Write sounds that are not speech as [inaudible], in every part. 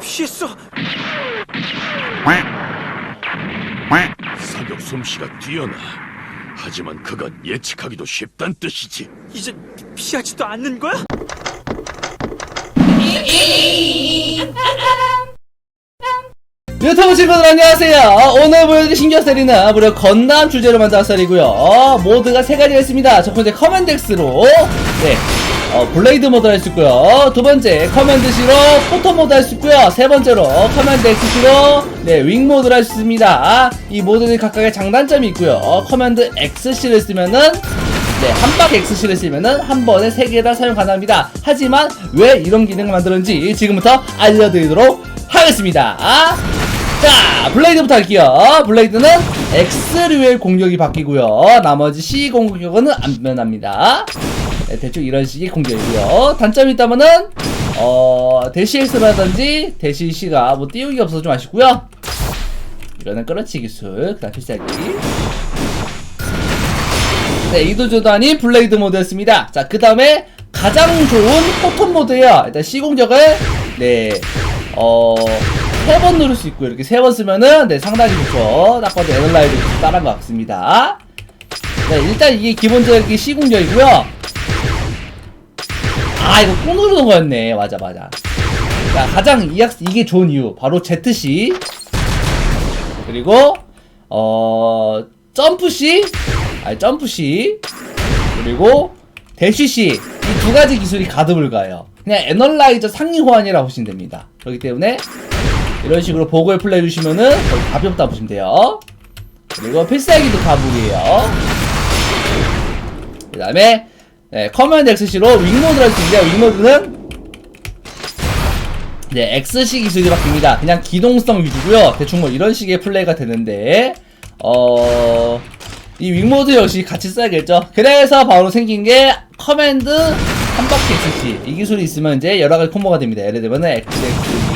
피했어. 사격 솜씨가 뛰어나. 하지만 그건 예측하기도 쉽단 뜻이지. 이제 피하지도 않는 거야? 유튜브 친구들 안녕하세요 오늘 보여드릴 신기한 무려 건담 주제로 만든 썰이고요 모드가 세 가지가 있습니다 첫 번째 커맨드X로 네 어, 블레이드 모드 할 수 있고요 두 번째 커맨드 C로 포토 모드 할 수 있고요 세 번째로 커맨드 XC로 네, 윙 모드를 할 수 있습니다 이 모드는 각각의 장단점이 있고요 커맨드 XC를 쓰면은 네, 한박 XC를 쓰면은 한 번에 세 개 다 사용 가능합니다. 하지만 왜 이런 기능을 만들었는지 지금부터 알려드리도록 하겠습니다. 자, 블레이드부터 할게요. 블레이드는 X류의 공격이 바뀌고요. 나머지 C 공격은 안 변합니다. 네, 대충 이런 식의 공격이고요. 단점이 있다면은 어, 대시 X라든지 대시 C가 뭐 띄우기 없어서 좀 아쉽고요. 이거는 끌어치 기술, 그다음 필살기. 네, 이도저단이 블레이드 모드였습니다. 자, 그 다음에 가장 좋은 포톤 모드예요. 일단 C 공격을 네, 어, 세 번 누를 수 있고 이렇게 세 번 쓰면은 네 상당히 좋죠. 딱 봐도 에너라이드 따라한 것 같습니다. 네, 일단 이게 기본적인 C 공격이고요. 아, 이거 꾹 누르는 거였네. 맞아, 맞아. 자, 가장 이 학- 이게 좋은 이유 바로 ZC 그리고 어 점프 C 아니 점프 C 그리고 대쉬 C 이 두 가지 기술이 가듭을 가요. 그냥 애널라이저 상위 호환이라고 보시면 됩니다. 그렇기 때문에 이런 식으로 보고에 플레이 해주시면은 거의 답이 없다 보시면 돼요. 그리고 필살기도 가불이에요. 그 다음에 네, 커맨드 XC로 윙모드를 할 수 있는데 윙모드는 네, XC 기술이 바뀝니다. 그냥 기동성 위주고요. 대충 뭐 이런 식의 플레이가 되는데 어... 이 윙모드 역시 같이 써야겠죠. 그래서 바로 생긴 게 커맨드 한 바퀴 XC 이 기술이 있으면 이제 여러 가지 콤보가 됩니다. 예를 들면은 XX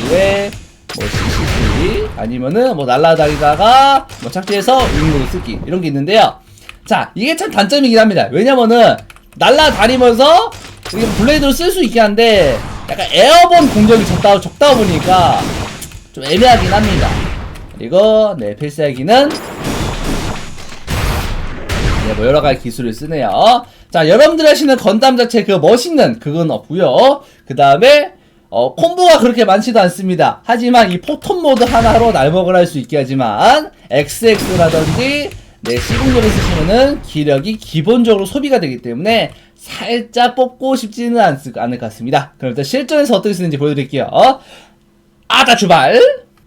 이후에 뭐 CCC 아니면은 뭐 날라다니다가 뭐 착지해서 윙모드 쓰기 이런 게 있는데요. 자 이게 참 단점이긴 합니다. 왜냐면은 날라다니면서 이게 블레이드로 쓸수 있긴 한데 약간 에어본 공격이 적다, 적다 보니까 좀 애매하긴 합니다. 그리고 네 필살기는 네, 뭐 여러 가지 기술을 쓰네요. 자, 여러분들 하시는 건담 자체 그 멋있는 그건 없고요. 그 다음에 어, 콤보가 그렇게 많지도 않습니다. 하지만 이 포톤 모드 하나로 날먹을 할 수 있게 하지만 XX라든지 네, C 공격을 쓰시면은 기력이 기본적으로 소비가 되기 때문에 살짝 뽑고 싶지는 않, 않을 것 같습니다. 그럼 일단 실전에서 어떻게 쓰는지 보여드릴게요. 아다 출발!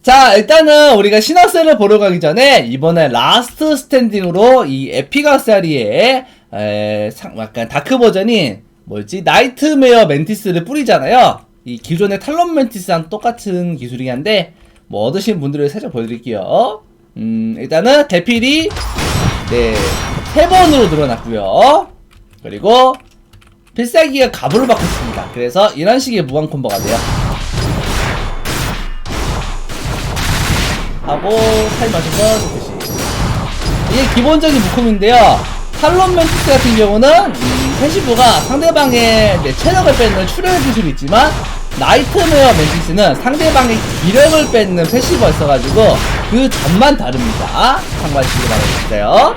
자, 일단은 우리가 신화세를 보러 가기 전에 이번에 라스트 스탠딩으로 이 에피가사리에 에, 상, 약간 다크 버전인 뭐였지? 나이트메어 멘티스를 뿌리잖아요. 이 기존의 탈론 멘티스랑 똑같은 기술이긴 한데 뭐 얻으신 분들을 살짝 보여드릴게요. 음, 일단은 대필이 네, 세 번으로 늘어났고요. 그리고 필살기가 갑으로 바꿨습니다. 그래서 이런 식의 무한 콤보가 돼요. 하고 타임 맞춰서 좋듯이 이게 기본적인 묶음인데요 탈론 멘티스 같은 경우는 이 패시브가 상대방의 네, 체력을 뺏는 출혈 기술이 있지만 나이트메어 멘티스는 상대방의 기력을 뺏는 패시브가 있어가지고 그 점만 다릅니다 참고하시기 바라겠어요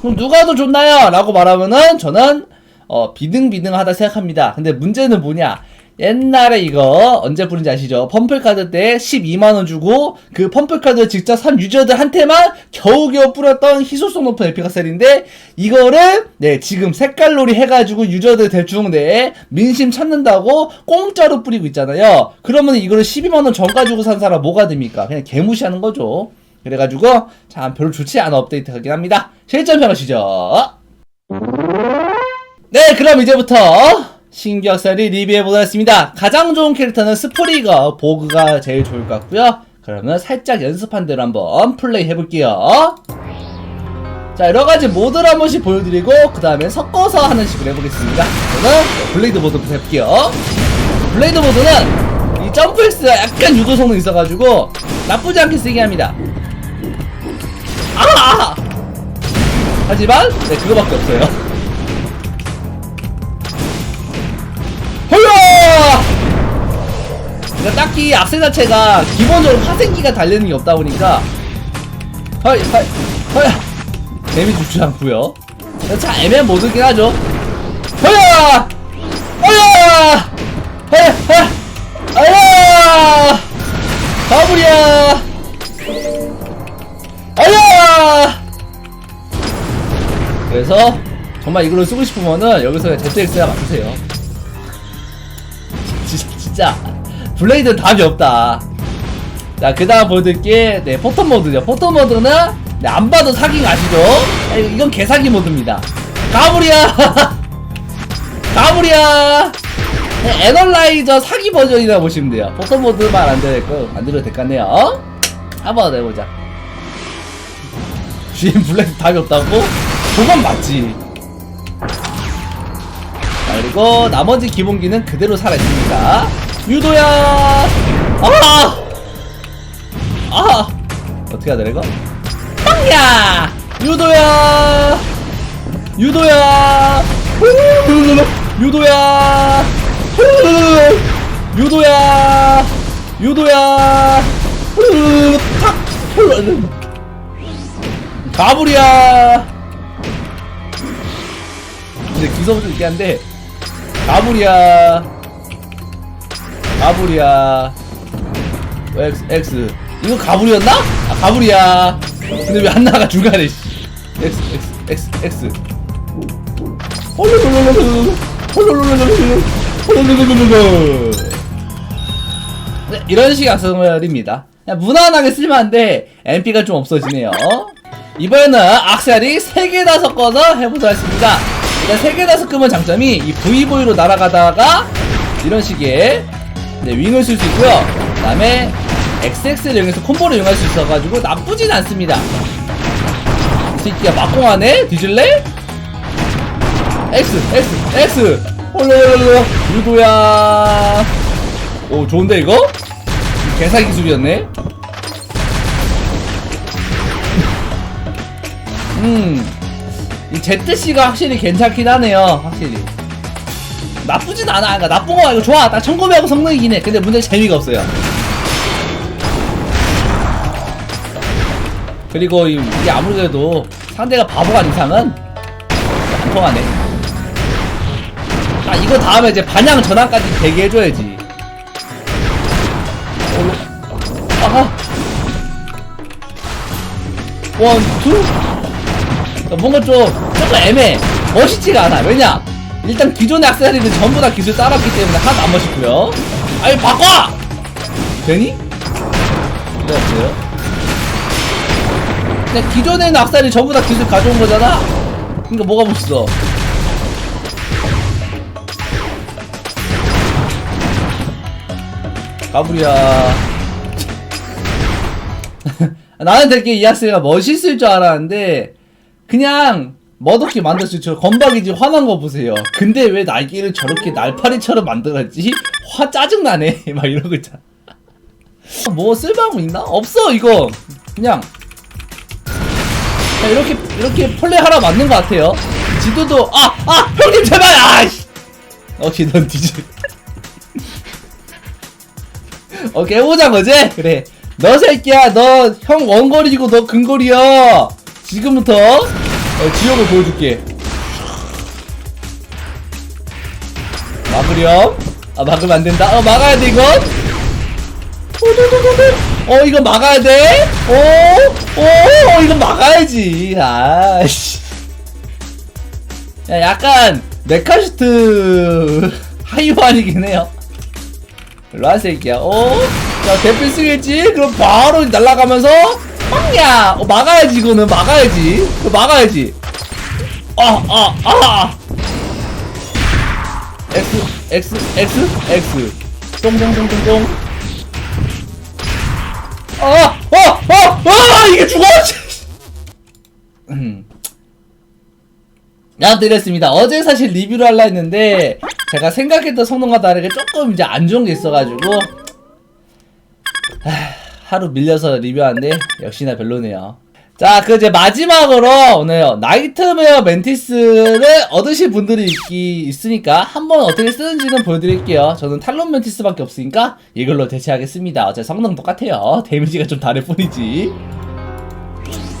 그럼 누가 더 좋나요? 라고 말하면은 저는 어, 비등비등하다 생각합니다. 근데 문제는 뭐냐? 옛날에 이거 언제 뿌린지 아시죠? 펌플카드 때 12만원 주고 그 펌플카드 직접 산 유저들한테만 겨우겨우 뿌렸던 희소성 높은 에피가셀인데 이거를 네 지금 색깔놀이 해가지고 유저들 대충 네 민심 찾는다고 공짜로 뿌리고 있잖아요. 그러면 이거를 12만원 전 가지고 산 사람 뭐가 됩니까? 그냥 개무시하는 거죠. 그래가지고 참 별로 좋지 않은 업데이트하긴 합니다. 실전 평하시죠. 네, 그럼 이제부터 신기학살이 리뷰해보도록 하겠습니다. 가장 좋은 캐릭터는 스프리거, 보그가 제일 좋을 것 같고요. 그러면 살짝 연습한 대로 한번 플레이 해볼게요. 자, 여러가지 모드를 한 번씩 보여드리고, 그 다음에 섞어서 하는 식으로 해보겠습니다. 저는 블레이드 모드부터 해볼게요. 블레이드 모드는 이 점프엑스가 약간 유도 성능이 있어가지고 나쁘지 않게 쓰게 합니다. 아! 하지만 네 그거밖에 없어요. 그러니까 딱히 악세 자체가 기본적으로 파생기가 달리는 게 없다 보니까 헐, 헐, 헐. 재미 주지 않고요. 참 애매한 모드긴 하죠. 허야! 허야! 허야! 허야! 아야! 가브리야! 아야! 그래서 정말 이걸로 쓰고 싶으면은 여기서 ZX가 맞으세요. [laughs] 진짜 블레이드는 답이 없다. 자, 그 다음 보여드릴게, 네, 포토 모드죠. 포토 모드는, 네, 안 봐도 사기가 아시죠? 아, 이건 개사기 모드입니다. 가브리야! [laughs] 가브리야! 네, 애널라이저 사기 버전이라 보시면 돼요. 포토 모드만 안 되고, 안 들어도 될까네요. 한번 해보자. [laughs] 주인 블레이드 답이 없다고? 그건 맞지. 자, 그리고 나머지 기본기는 그대로 살아있습니다. 유도야! 아! 아! 어떻게 해야 되나, 이거? 빵야! 유도야! 유도야! 유도야! 유도야! 유도야! 탁! 가불이야! 근데 기성도 있긴 한데 가불이야 가불이야 X X. 이거 가불이었나? 아 가불이야 근데 왜 안 나가 중간에 씨. X X X X. 네, 이런 식의 악세사리입니다. 무난하게 쓸만한데 MP가 좀 없어지네요. 이번에는 악세사리 3개 다 섞어서 해보도록 하겠습니다. 일단 3개 다 섞으면 장점이 이 VV로 날아가다가 이런 식의 네, 윙을 쓸 수 있고요 그 다음에 XX를 이용해서 콤보를 이용할 수 있어가지고 나쁘진 않습니다 이 새끼야 막공하네? 뒤질래? X X X 홀로로로 유도야 오 좋은데 이거? 개사 기술이었네 음, 이 ZC가 확실히 괜찮긴 하네요, 확실히. 나쁘진 않아. 그러니까 나쁜 거 말고 좋아. 딱 1900하고 성능이긴 해. 근데 문제 재미가 없어요. 그리고 이- 이게 아무래도 상대가 바보가 아닌 이상은 안 통하네. 아, 이거 다음에 이제 반향 전환까지 되게 해줘야지. 어, 아하. 원, 투. 뭔가 좀 조금 애매해 멋있지가 않아 왜냐 일단 기존의 악세사리는 전부 다 기술 따랐기 때문에 하나도 안 멋있고요. 아니 바꿔! 되니? 네 없어요. 근데 기존에 있는 악세사리 전부 다 기술 가져온 거잖아? 그러니까 뭐가 멋있어? 가브리야. [laughs] 나는 되게 이 학생가 멋있을 줄 알았는데 그냥 멋없게 만들었을 줄 건박이지 화난 거 보세요 근데 왜 날개를 저렇게 날파리처럼 만들었지? 화 짜증나네 [laughs] 막 이러고 있잖아 뭐거 있나? 없어 이거 그냥 이렇게 이렇게 플레이하라 맞는 것 같아요 지도도 아! 아! 형님 제발! 아이씨 오케이 넌 뒤질 [laughs] 오케이 해보자 거지? 그래 너 새끼야 너 형 원거리고 너 근거리야 지금부터 어, 지옥을 보여줄게 막으렴 아 막으면 안 된다 어 막아야 돼 이건 어 이거 막아야 돼? 어? 어 이거 막아야지 아씨 야 약간 메카슈트 하이완이긴 해요 일로 와 새끼야 어? 자 대필 쓰겠지? 그럼 바로 날아가면서 빵야. 어, 막아야지 이거는. 막아야지. 막아야지. 아 아아. 아, 아. X X X X. 똥똥똥똥똥 아아아아 이게 죽어 음. 양드렸습니다. 어제 사실 리뷰를 하려 했는데 제가 생각했던 성능과 다르게 조금 이제 안 좋은 게 있어가지고. 하, 하루 밀려서 리뷰하는데 역시나 별로네요. 자, 그 이제 마지막으로 오늘 나이트메어 멘티스를 얻으신 분들이 있기 있으니까 한번 어떻게 쓰는지는 보여드릴게요. 저는 탈론 멘티스밖에 없으니까 이걸로 대체하겠습니다. 어차피 성능 똑같아요. 데미지가 좀 다를 뿐이지.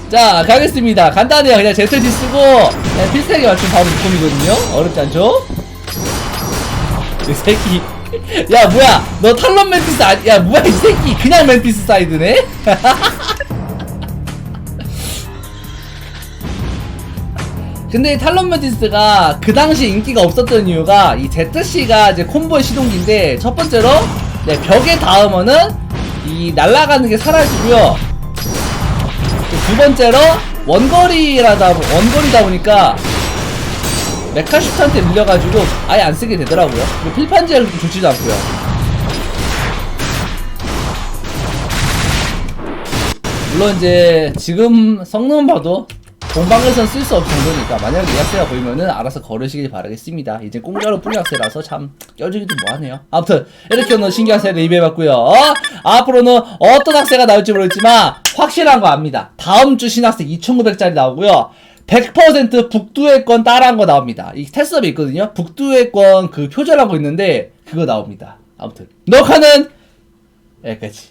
자, 가겠습니다. 간단해요. 그냥 ZG 쓰고 그냥 필살기 맞춤 바로 묶음이거든요. 어렵지 않죠? 이 새끼. 야, 뭐야? 너 탈론 멘티스 아니, 야, 뭐야, 이 새끼. 그냥 멘티스 사이드네? [laughs] 근데 이 탈론 멘티스가 그 당시 인기가 없었던 이유가 이 ZC가 이제 콤보의 시동기인데 첫 번째로 네, 벽에 닿으면은 이 날아가는 게 사라지고요. 그두 번째로 원거리라다 원거리다 보니까 메카슈트한테 밀려가지고 아예 안 쓰게 되더라고요. 필판지가 그렇게 좋지도 않고요. 물론 이제 지금 성능 봐도 공방에선 쓸 수 없을 정도니까 만약에 리학세가 보이면은 알아서 걸으시길 바라겠습니다. 이제 공짜로 뿌리학세라서 참 껴주기도 뭐하네요. 아무튼 이렇게 오늘 신기한 세 리뷰해봤고요. 어? 앞으로는 어떤 학세가 나올지 모르겠지만 확실한 거 압니다. 다음 주 신학세 2,900짜리 나오고요. 100% 북두의 권 따라한 거 나옵니다. 이 테스업이 있거든요. 북두의 권 그 표절하고 있는데 그거 나옵니다. 아무튼 녹화는 여기까지.